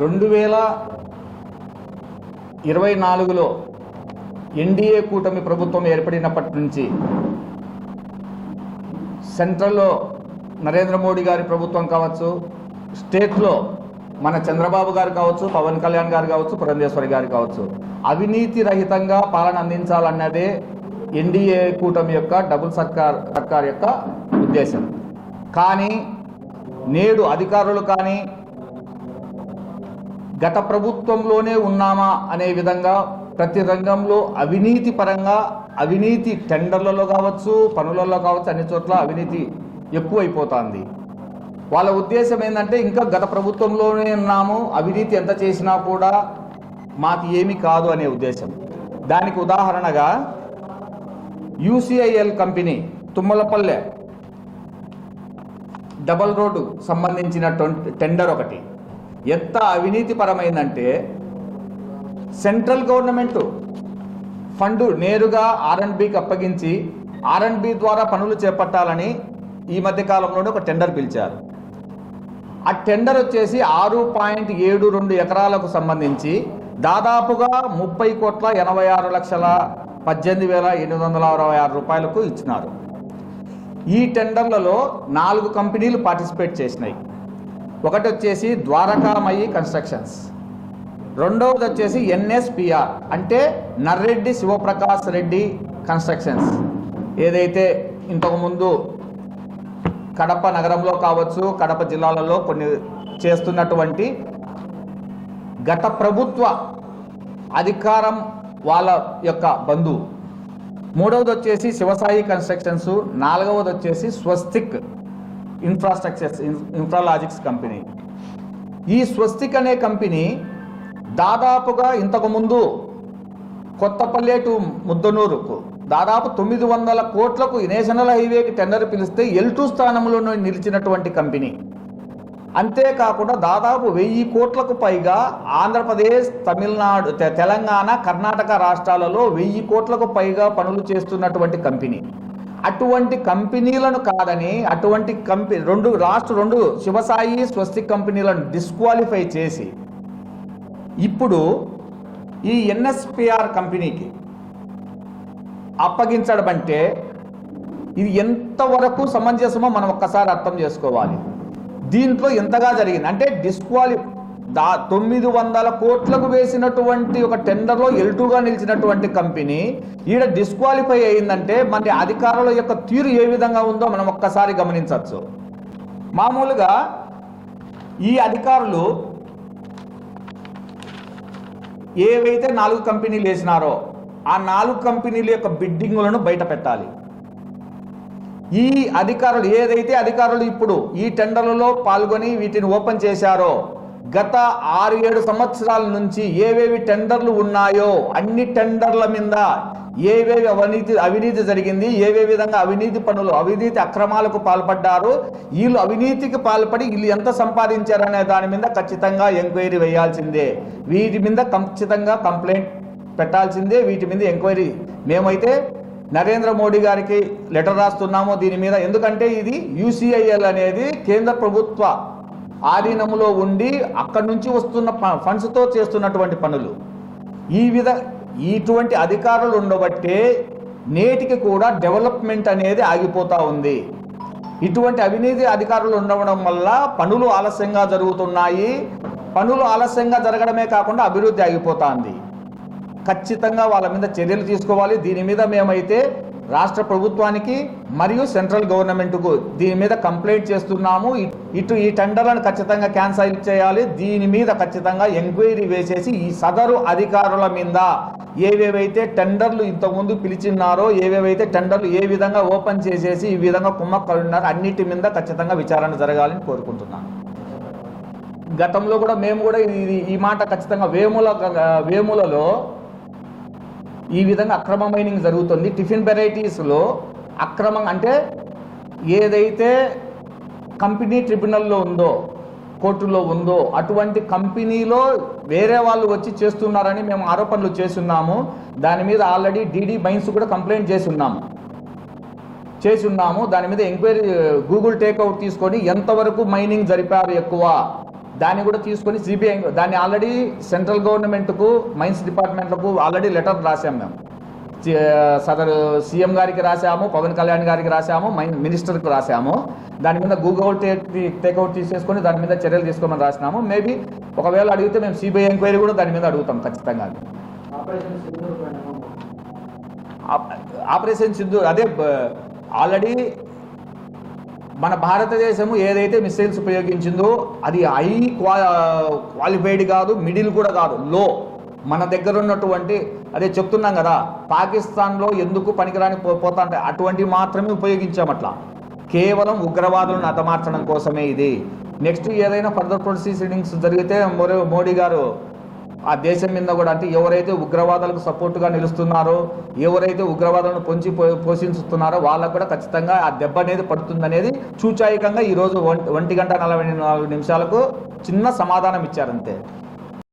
రెండు వేల ఇరవై నాలుగులో ఎన్డీఏ కూటమి ప్రభుత్వం ఏర్పడినప్పటి నుంచి సెంట్రల్లో నరేంద్ర మోడీ గారి ప్రభుత్వం కావచ్చు స్టేట్లో మన చంద్రబాబు గారు కావచ్చు పవన్ కళ్యాణ్ గారు కావచ్చు పురంధేశ్వరి గారు కావచ్చు అవినీతి రహితంగా పాలన అందించాలన్నదే ఎన్డీఏ కూటమి యొక్క డబుల్ సర్కార్ సర్కార్ యొక్క ఉద్దేశం. కానీ నేడు అధికారులు కానీ గత ప్రభుత్వంలోనే ఉన్నామా అనే విధంగా ప్రతి రంగంలో అవినీతి పరంగా అవినీతి టెండర్లలో కావచ్చు పనులలో కావచ్చు అన్ని చోట్ల అవినీతి ఎక్కువైపోతుంది. వాళ్ళ ఉద్దేశం ఏంటంటే ఇంకా గత ప్రభుత్వంలోనే ఉన్నాము అవినీతి ఎంత చేసినా కూడా మాకు ఏమి కాదు అనే ఉద్దేశం. దానికి ఉదాహరణగా UCIL company Tummalapalle double road సంబంధించిన టెండర్ ఒకటి. ఎంత అవినీతిపరమైందంటే సెంట్రల్ గవర్నమెంట్ ఫండ్ నేరుగా ఆర్ఎండ్బికి అప్పగించి ఆర్ఎండ్బి ద్వారా పనులు చేపట్టాలని ఈ మధ్య కాలంలోనే ఒక టెండర్ పిలిచారు. ఆ టెండర్ వచ్చేసి ఆరు పాయింట్ ఏడు రెండు ఎకరాలకు సంబంధించి దాదాపుగా ముప్పై కోట్ల ఎనభై ఆరు లక్షల పద్దెనిమిది వేల ఎనిమిది వందల అరవై ఆరు రూపాయలకు ఇచ్చినారు. ఈ టెండర్లలో నాలుగు కంపెనీలు పార్టిసిపేట్ చేసినాయి. ఒకటి వచ్చేసి ద్వారకామయి కన్స్ట్రక్షన్స్. రెండవది వచ్చేసి ఎన్ఎస్పిఆర్ అంటే నర్రెడ్డి శివప్రకాష్ రెడ్డి కన్స్ట్రక్షన్స్. ఏదైతే ఇంతకుముందు కడప నగరంలో కావచ్చు కడప జిల్లాలలో కొన్ని చేస్తున్నటువంటి గత ప్రభుత్వ అధికారం వాళ్ళ యొక్క బంధువు. మూడవది వచ్చేసి శివసాయి కన్స్ట్రక్షన్స్ నాలుగవది వచ్చేసి స్వస్తిక్ ఇన్ఫ్రాస్ట్రక్చర్స్ ఇన్ఫ్రాలాజిక్స్ కంపెనీ ఈ స్వస్తిక్ అనే కంపెనీ దాదాపుగా ఇంతకుముందు కొత్తపల్లె టు ముద్దనూరుకు దాదాపు తొమ్మిది వందల కోట్లకు నేషనల్ హైవేకి టెండర్ పిలిస్తే ఎల్ టూ స్థానంలో నిలిచినటువంటి కంపెనీ. అంతేకాకుండా దాదాపు వెయ్యి కోట్లకు పైగా ఆంధ్రప్రదేశ్ తమిళనాడు తె- తెలంగాణ కర్ణాటక రాష్ట్రాలలో వెయ్యి కోట్లకు పైగా పనులు చేస్తున్నటువంటి కంపెనీ. అటువంటి కంపెనీలను కాదని అటువంటి కంపెనీ రెండు రాష్ట్ర రెండు శివసాయి స్వస్తి కంపెనీలను డిస్క్వాలిఫై చేసి ఇప్పుడు ఈ ఎన్ఎస్పిఆర్ కంపెనీకి అప్పగించడం అంటే ఇది ఎంతవరకు సమంజసమో మనం ఒక్కసారి అర్థం చేసుకోవాలి. దీంట్లో ఎంతగా జరిగింది? అంటే డిస్క్వాలి దా తొమ్మిది వందల కోట్లకు వేసినటువంటి ఒక టెండర్లో ఎల్టుగా నిలిచినటువంటి కంపెనీ ఈడ డిస్క్వాలిఫై అయిందంటే మన అధికారుల యొక్క తీరు ఏ విధంగా ఉందో మనం ఒక్కసారి గమనించవచ్చు. మామూలుగా ఈ అధికారులు ఏవైతే నాలుగు కంపెనీలు వేసినారో ఆ నాలుగు కంపెనీల యొక్క బిడ్డింగులను బయట పెట్టాలి. ఈ అధికారులు ఏదైతే అధికారులు ఇప్పుడు ఈ టెండర్లలో పాల్గొని వీటిని ఓపెన్ చేశారో గత ఆరు ఏడు సంవత్సరాల నుంచి ఏవేవి టెండర్లు ఉన్నాయో అన్ని టెండర్ల మీద ఏవేవి అవినీతి అవినీతి జరిగింది ఏవే విధంగా అవినీతి పనులు అవినీతి అక్రమాలకు పాల్పడ్డారు వీళ్ళు అవినీతికి పాల్పడి వీళ్ళు ఎంత సంపాదించారనే దాని మీద ఖచ్చితంగా ఎంక్వైరీ వేయాల్సిందే. వీటి మీద ఖచ్చితంగా కంప్లైంట్ పెట్టాల్సిందే. వీటి మీద ఎంక్వైరీ మేమైతే నరేంద్ర మోడీ గారికి లెటర్ రాస్తున్నాము దీని మీద. ఎందుకంటే ఇది యూసీఐఎల్ అనేది కేంద్ర ప్రభుత్వ ఆధీనంలో ఉండి అక్కడి నుంచి వస్తున్న ఫండ్స్తో చేస్తున్నటువంటి పనులు. ఈ విధ ఇటువంటి అధికారులు ఉండబట్టే నేటికి కూడా డెవలప్మెంట్ అనేది ఆగిపోతా ఉంది. ఇటువంటి అవినీతి అధికారులు ఉండడం వల్ల పనులు ఆలస్యంగా జరుగుతున్నాయి. పనులు ఆలస్యంగా జరగడమే కాకుండా అభివృద్ధి ఆగిపోతుంది. ఖచ్చితంగా వాళ్ళ మీద చర్యలు తీసుకోవాలి. దీని మీద మేమైతే రాష్ట్ర ప్రభుత్వానికి మరియు సెంట్రల్ గవర్నమెంట్కు దీని మీద కంప్లైంట్ చేస్తున్నాము. ఇటు ఈ టెండర్లను ఖచ్చితంగా క్యాన్సల్ చేయాలి. దీని మీద ఖచ్చితంగా ఎంక్వైరీ వేసేసి ఈ సదరు అధికారుల మీద ఏవేవైతే టెండర్లు ఇంతకుముందు పిలిచిన్నారో ఏవేవైతే టెండర్లు ఏ విధంగా ఓపెన్ చేసేసి ఈ విధంగా కుమ్మక్కలున్నారో అన్నిటి మీద ఖచ్చితంగా విచారణ జరగాలని కోరుకుంటున్నాను. గతంలో కూడా మేము కూడా ఇది ఈ మాట ఖచ్చితంగా వేముల వేములలో ఈ విధంగా అక్రమ మైనింగ్ జరుగుతుంది. టిఫిన్ వెరైటీస్లో అక్రమం అంటే ఏదైతే కంపెనీ ట్రిబ్యునల్లో ఉందో కోర్టులో ఉందో అటువంటి కంపెనీలో వేరే వాళ్ళు వచ్చి చేస్తున్నారని మేము ఆరోపణలు చేస్తున్నాము. దాని మీద ఆల్రెడీ డీడీ మైన్స్ కూడా కంప్లైంట్ చేసి ఉన్నాము చేసి ఉన్నాము దాని మీద ఎంక్వైరీ గూగుల్ టేక్అవుట్ తీసుకొని ఎంతవరకు మైనింగ్ జరిపారు ఎక్కువ? దాన్ని కూడా తీసుకొని సిబిఐ దాన్ని ఆల్రెడీ సెంట్రల్ గవర్నమెంట్కు మైన్స్ డిపార్ట్మెంట్లకు ఆల్రెడీ లెటర్ రాసాం మేము. సదరు సీఎం గారికి రాసాము పవన్ కళ్యాణ్ గారికి రాసాము మైన్ మినిస్టర్కి రాసాము దాని మీద గూగుల్ టేక్అవుట్ తీసేసుకొని దాని మీద చర్యలు తీసుకోమని రాసినాము. మేబీ ఒకవేళ అడిగితే మేము సిబిఐ ఎంక్వైరీ కూడా దాని మీద అడుగుతాం ఖచ్చితంగా. ఆపరేషన్ సింధు అదే ఆల్రెడీ మన భారతదేశము ఏదైతే మిసైల్స్ ఉపయోగించిందో అది హై క్వా క్వాలిఫైడ్ కాదు మిడిల్ కూడా కాదు లో మన దగ్గర ఉన్నటువంటి అదే చెప్తున్నాం కదా పాకిస్తాన్లో ఎందుకు పనికిరాని పోతా అంటే అటువంటివి మాత్రమే ఉపయోగించాం అట్లా. కేవలం ఉగ్రవాదులను హతమార్చడం కోసమే ఇది. నెక్స్ట్ ఏదైనా ఫర్దర్ ప్రొసీడింగ్స్ జరిగితే మోడీ గారు ఆ దేశం మీద కూడా అంటే ఎవరైతే ఉగ్రవాదాలకు సపోర్టుగా నిలుస్తున్నారో ఎవరైతే ఉగ్రవాదాలను పొంచి పో- పోషిస్తున్నారో వాళ్ళకు కూడా ఖచ్చితంగా ఆ దెబ్బ అనేది పడుతుందనేది చూచాయికంగా ఈరోజు ఒంటి గంట నలభై నాలుగు నిమిషాలకు చిన్న సమాధానం ఇచ్చారంతే.